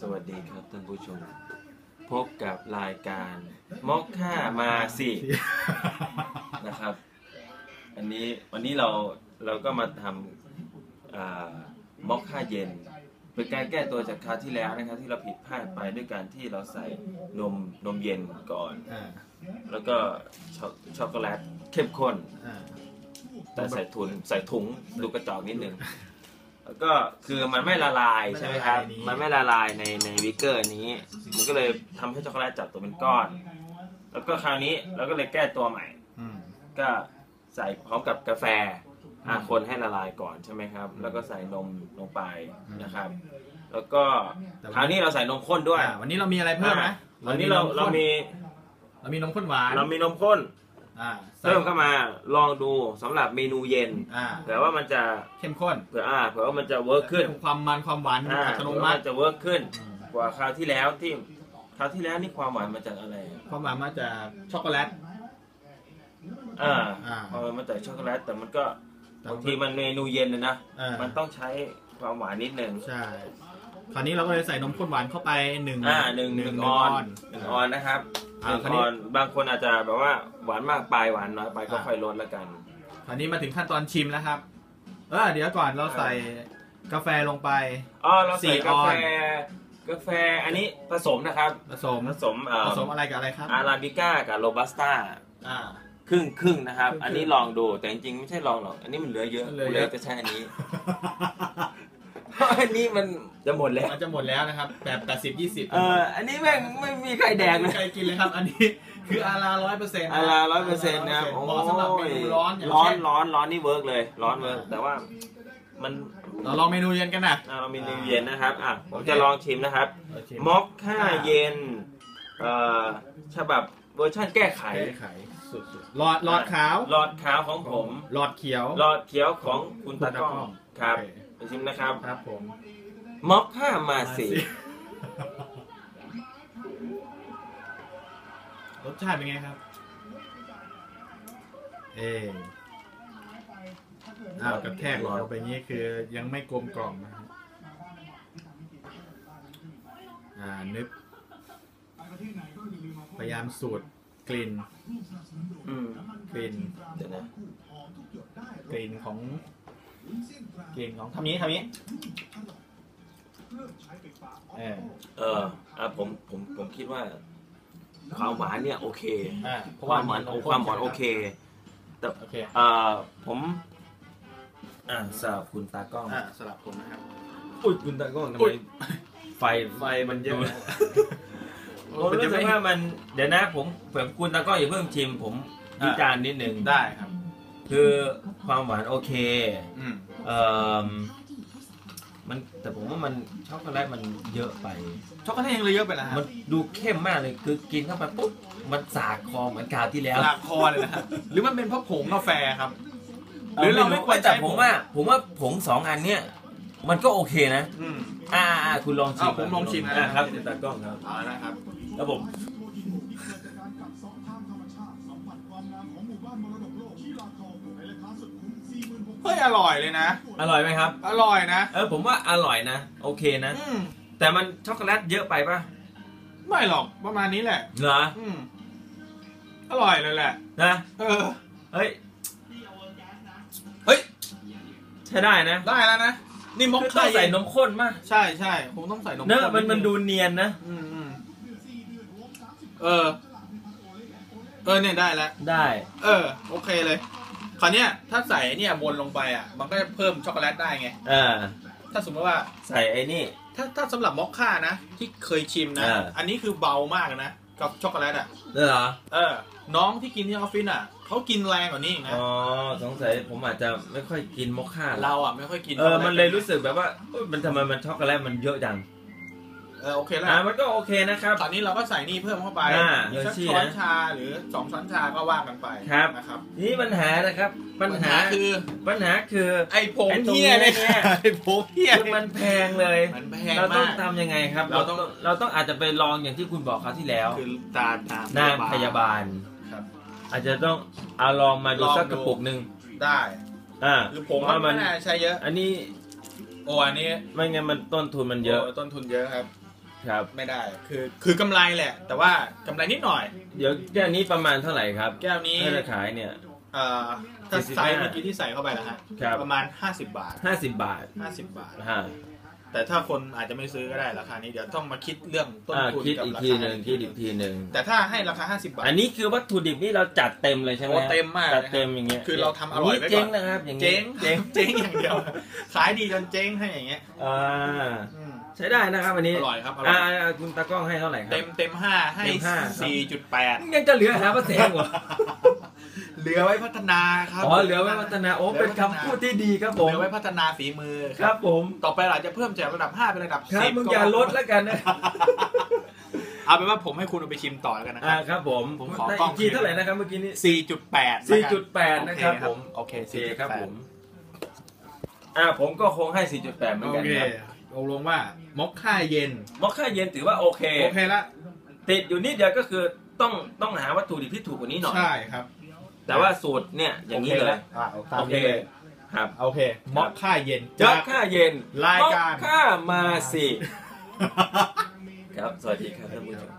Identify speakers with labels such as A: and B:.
A: สวัสดีครับท่านผู้ชม พบกับรายการมอกค่ามาสินะครับ อันนี้วันนี้เราเราก็มาทำอ่ามอกค่าเย็นเป็นการแก้ตัวจากคราวที่แล้วนะครับ ที่เราผิดพลาดไปด้วยการที่เราใส่นมนมเย็นก่อน
B: อ่า
A: แล้วก็ช็อกช็อกโกแลตเข้มข้น
B: อ่า
A: แต่ใส่ถุงใส่ถุงดูกระจอกนิดนึงแล้ว ก็คือมันไม่ละลายใช่ไหมครับ มันไม่ละลายในในวิกเกอร์นี้ มันก็เลยทำให้ช็อกโกแลตจับตัวเป็นก้อน แล้วก็คราวนี้เราก็เลยแก้ตัวใหม่
B: อืม
A: ก็ใส่พร้อมกับกาแฟอะคนให้ละลายก่อนใช่ไหมครับ แล้วก็ใส่นมลงไปนะครับ แล้วก็คราวนี้เราใส่นมข้นด้วย
B: อ่าวันนี้เรามีอะไรเพิ่มไหม
A: อะวันนี้เราเรามี
B: เรามีนมข้นหวาน
A: เรามีนมข้น
B: อ่าใส่
A: เพิ่มเข้ามาลองดูสำหรับเมนูเย็น
B: อ่า
A: เผื่อว่ามันจะ
B: เข้มข้น
A: เผื่ออ่าเผื่อว่ามันจะเวิร์กขึ้น
B: เพิ่มความมันความหวาน
A: อ่า
B: อัต
A: เผื่
B: โน
A: อ
B: มั
A: ว่า
B: ติ
A: จะเวิร์กขึ้น
B: อืม
A: กว่าคราวที่แล้วที่คราวที่แล้วนี่ความหวานมาจากอะไร
B: ความหวานมาจากช็อกโกแลต
A: อ่า
B: อ่า
A: ความหวานมาจากช็อกโกแลตแต่มันก็
B: แต่
A: บางทีมันเมนูเย็นนะนะ
B: อ่า
A: มันต้องใช้ความหวานนิดนึง
B: ใช่คราวนี้เราก็เลยใส่นมข้นหวานเข้าไปหนึ่ง
A: อ่าหนึ่งหนึ่งออนหนึ่งออนนะครับห
B: อ่า
A: นึ่ง
B: คราว
A: อ
B: นี้
A: อนบางคนอาจจะแบบว่าหวานมากไปหวานน้อยไปก็
B: อ่า
A: ค่อยลดแล้วกัน
B: คราวนี้มาถึงขั้นตอนชิมแล้วครับเออเดี๋ยวก่อนเราใส่กาแฟลงไป
A: อ๋อเรา
B: สี่
A: ใส่กา
B: ออ
A: แฟ
B: น
A: กาแฟอันนี้ผสมนะครับ
B: ผสม
A: ผสมเอ่อ
B: ผสมอะไรกับอะไรครับ
A: อาราบิก้ากับโรบัสต้า
B: อ่า
A: ครึ่งครึ่งนะครับ
B: ครึ่งๆ
A: อันนี้ลองดูแต่จริงๆไม่ใช่ลองหรอก อันนี้มันเหลือเยอะ
B: เหลือ
A: กู
B: เย
A: เล
B: อะ
A: ยจะใช้อันนี้ อันนี้มันจะหมดแล้ว
B: มันจะหมดแล้วนะครับ แบบแปดสิบยี่สิบ
A: เออ อันนี้แม่งไม่มีใครแดกเล
B: ไม่
A: ย
B: เคยกินเลยครับ อันนี้คืออาราร้อยเปอร์เซ็นต์
A: อาราร้อยเปอร์เซ็นต์นะครับ
B: เหมาะสำหรับเมนูร้อนอย่าง
A: ร้อน
B: เช่น
A: ร้อนร้อนนี่เวิร์กเลย ร้อนเวิร์กแต่ว่ามัน
B: เราลองเมนูเย็นกันนะ
A: อะเรามีนิวเย็นนะครับอะผมจะลองชิมนะครับ
B: โอเค
A: ม็อกค่าเย็นเอ่อฉบับเวอร์ชันแก้ไข
B: ไข่ไข่สุดๆหลอดหลอดขาว
A: หลอดขาวของผม
B: หลอดเขียว
A: หลอดเขียวของคุณตากล้องครับ
B: โอเไป
A: ชิมนะครับ
B: ครับผม
A: ม็อกค่ามาสิ
B: รสชาติเป็นไงครับ เอออ้าวกระแทกหลอดลงไปอย่างนี้คือยังไม่กลมกล่อมนะครับอ่านึกพยายามสูดกลิ่น
A: อืม
B: กลิ่น
A: เดี๋ยวนะ
B: กลิ่นของ กลิ่นของทำนี้ทำนี้ เออ
A: เอออะผม ผม ผมคิดว่า ความหวานเนี่ยโอเค
B: อ่า
A: ความหวานโอความหวานโอเคแต่
B: โอเค
A: เอ่อผม อ่าสำหรับคุณตากล้อง
B: อ่าสลับผมนะครับ
A: อุ้ยคุณตากล้องทำ
B: อุ๊
A: ไม
B: ย
A: ไฟไฟมันเยอะ
B: โอ้
A: ผม
B: มัน
A: รู้
B: จะ
A: สึ
B: ไม่
A: กว่ามัน เดี๋ยวนะผมผมคุณตากล้องอย่าเพิ่งชิม ผม
B: อ่า
A: วิจารณ์นิดนึง
B: ได้ครับ
A: คือ ความหวานโอเค
B: อืม
A: เอ่อมันแต่ผมว่ามันช็อกโกแลตมันเยอะไป
B: ช็อกโกแลตยังเลยเยอะไปนะฮะ
A: มันดูเข้มมากเลยคือกินเข้าไปปุ๊บมันสากคอเหมือนคราวที่แล้ว
B: ลากคอเลยนะฮะหรือมันเป็นเพราะผงกาแฟครับ หรือเราไม่ควร
A: แต่
B: ใช้
A: ผมว่า ผมว่าผงสองอันเนี้ยมันก็โอเคนะ
B: อืม
A: อ่าอ่าคุณลองชิม
B: อ่าผมลองชิมนะ
A: อ่าครับคุณตากล้องครับ
B: เอาละครับ
A: ครับผม
B: ฮ้ยอร่อยเลยนะ
A: อร่อยไหมครับ
B: อร่อยนะ
A: เออผมว่าอร่อยนะ โอเคนะ
B: อืม
A: แต่มันช็อกโกแลตเยอะไปป่ะ
B: ไม่หรอกประมาณนี้แหละ
A: เหรอ
B: อืมอร่อยเลยแหละ
A: นะ
B: เออ
A: เฮ้ย
B: เฮ้ย
A: ใช้ได้นะ
B: ได้แล้วนะนี่มอค
A: คือต้
B: ค่า
A: องใส่นมข้นมาก
B: ใช่ใช่ผมต้องใส่นม
A: เนอะ
B: ข้
A: มันมันดูเนียนนะ
B: อืมอืมเออ เออเนี่ยได้แล้ว
A: ได้
B: เออ โอเคเลย คราวเนี้ยถ้าใส่เนี่ยวนลงไปอะมันก็จะเพิ่มช็อกโกแลตได้ไง
A: เออ
B: ถ้าสมมติว่า
A: ใส่ไอ้นี่
B: ถ้าถ้าสำหรับมอคค่านะ ที่เคยชิมนะ
A: อ่า
B: อันนี้คือเบามากนะ กับช็อกโกแลตอะ
A: เหรอ
B: เออ น้องที่กินที่ออฟฟิศอะเขากินแรงกว่านี้อีกนะ
A: อ๋อ สงสัยผมอาจจะไม่ค่อยกินมอคค่า
B: เราอะไม่ค่อยกิน
A: เออ มันเลยรู้สึกแบบว่าเอ้ยมันทำไมมันช็อกโกแลตมันเยอะจัง
B: เออโอเคแล้ว
A: อ่ามันก็โอเคนะครับ
B: ตอนนี้เราก็ใส่นี่เพิ่มเข้าไป
A: อ่า
B: อีกสัก
A: โยชิ
B: ช้อน
A: นะ
B: ชาหรือสองช้อนชาก็ว่ากันไป
A: ครับ
B: นะครับ
A: นี่ปัญหานะครับ ปัญหา
B: คือ
A: ปัญหาคือ
B: ไอ้ผง
A: ไอ้ตรง
B: เฮียเนี่ย
A: เนี่ย
B: ไอ้ผงเฮีย
A: คือ
B: เนี่ย
A: มันแพงเลย
B: มันแพง
A: เราต้อง
B: มาก
A: ทำยังไงครับ เรา
B: เรา
A: ต้
B: ต้
A: อ
B: องง
A: เราต้องอาจจะไปลองอย่างที่คุณบอกคราวที่แล้ว
B: คือตาตาม
A: นางพยาบาล
B: ครับ
A: อาจจะต้องเอาลองมาดู
B: ลอง
A: สัก
B: ดู
A: กระปุกหนึ่ง
B: ได้
A: อ่า
B: คือผม
A: ว่า
B: ว่า
A: มั
B: ไม่
A: น
B: น่าใช้เยอะ
A: อันนี้
B: โอ้อันนี้
A: ไม่งั้นมันต้นทุนมันเยอะ
B: โต้นทุนเยอะครับ
A: ครับ
B: ไม่ได้ คือคือกำไรแหละ แต่ว่ากำไรนิดหน่อย
A: เดี๋ยวแก้วนี้ประมาณเท่าไหร่ครับ
B: แก้วนี้
A: ถ้าจะขายเนี่ย
B: เอ่อถ้า
A: 45
B: ไซส์เมื่อกี้ที่ใส่เข้าไปนะฮะ
A: ครับ
B: ประมาณ 50 บาท
A: 50บาท
B: 50 บาท
A: ฮะ
B: แต่ถ้าคนอาจจะไม่ซื้อก็ได้ราคานี้เดี๋ยวต้องมาคิดเรื่องต้น
A: อ่า
B: ทุน
A: คิด
B: กับ
A: อีก
B: รา
A: ที
B: คา
A: หนึ่งคิดอีกทีหนึ่ง
B: แต่ถ้าให้ราคา 50 บาท
A: อันนี้คือวัตถุดิบนี่เราจัดเต็มเลยใช่ไหม
B: โอ้เต็มมาก
A: จัด
B: นะครับ
A: เต็มอย่างเงี้ย
B: คือเราทำอร่อยไว้ก่อน
A: เจ๊งนะครับอย่าง
B: เจ๊ง
A: เจ๊ง
B: เจ๊งอย่างเดียว ขายดีจนเจ๊งให้อย่างเงี้ย
A: อ่า
B: อืม
A: ใช้ได้นะครับอันนี้
B: อร่อยครับอร่อย
A: อ่าอ่าคุณตากล้องให้เท่าไหร่ครั
B: เต็มเต็มห้าให้
A: เต็มห้า
B: สี่จุดแปด
A: ยังจะเหลือหาว่าแสงเหรอ
B: เหลือไว้พัฒนาครับ
A: อ๋อเหลือไว้พัฒนาโอ้เป็นคำพูดที่ดีครับผม
B: เหลือไว้พัฒนาฝีมือ
A: ครับผม
B: ต่อไปเราจะเพิ่มจากระดับ 5 เป็นระดับ
A: ครับ
B: 10
A: มึง
B: ก็
A: อย่าลดแล้วกันนะ
B: เอาเป็นว่าผมให้คุณเอาไปชิมต่อแล้วกันนะค
A: อ่า
B: รับ
A: ครับผม
B: ผมขอ
A: ได้
B: กล้อง
A: อีกทีเท่าไหร่นะครับเมื่อกี้นี้
B: 4.8
A: 4.8นะครับผม
B: โอเค
A: โอเคครับผม
B: 4.8
A: อ่าผมก็คงให้ 4.8เหมือน
B: โอ
A: กัน
B: เค
A: ครับ
B: ตกลงว่ามอคค่าเย็น
A: มอคค่าเย็นถือว่าโอเค
B: โอเคละ
A: ติดอยู่นิดเดียวก็คือต้องต้องหาวัตถุดิบที่ถูกกว่านี้หน่อย
B: ใช่ครับ
A: แต่ว่าสูตรเนี่ยอย่างนี้เลย
B: อ่าโอ
A: โอ
B: เค
A: เคครับ
B: โอเคมอคค่าเย็น
A: มอคค่าเย็น
B: รายการ
A: มอคค่ามาสิครับ สวัสดีครับท่านผู้ชม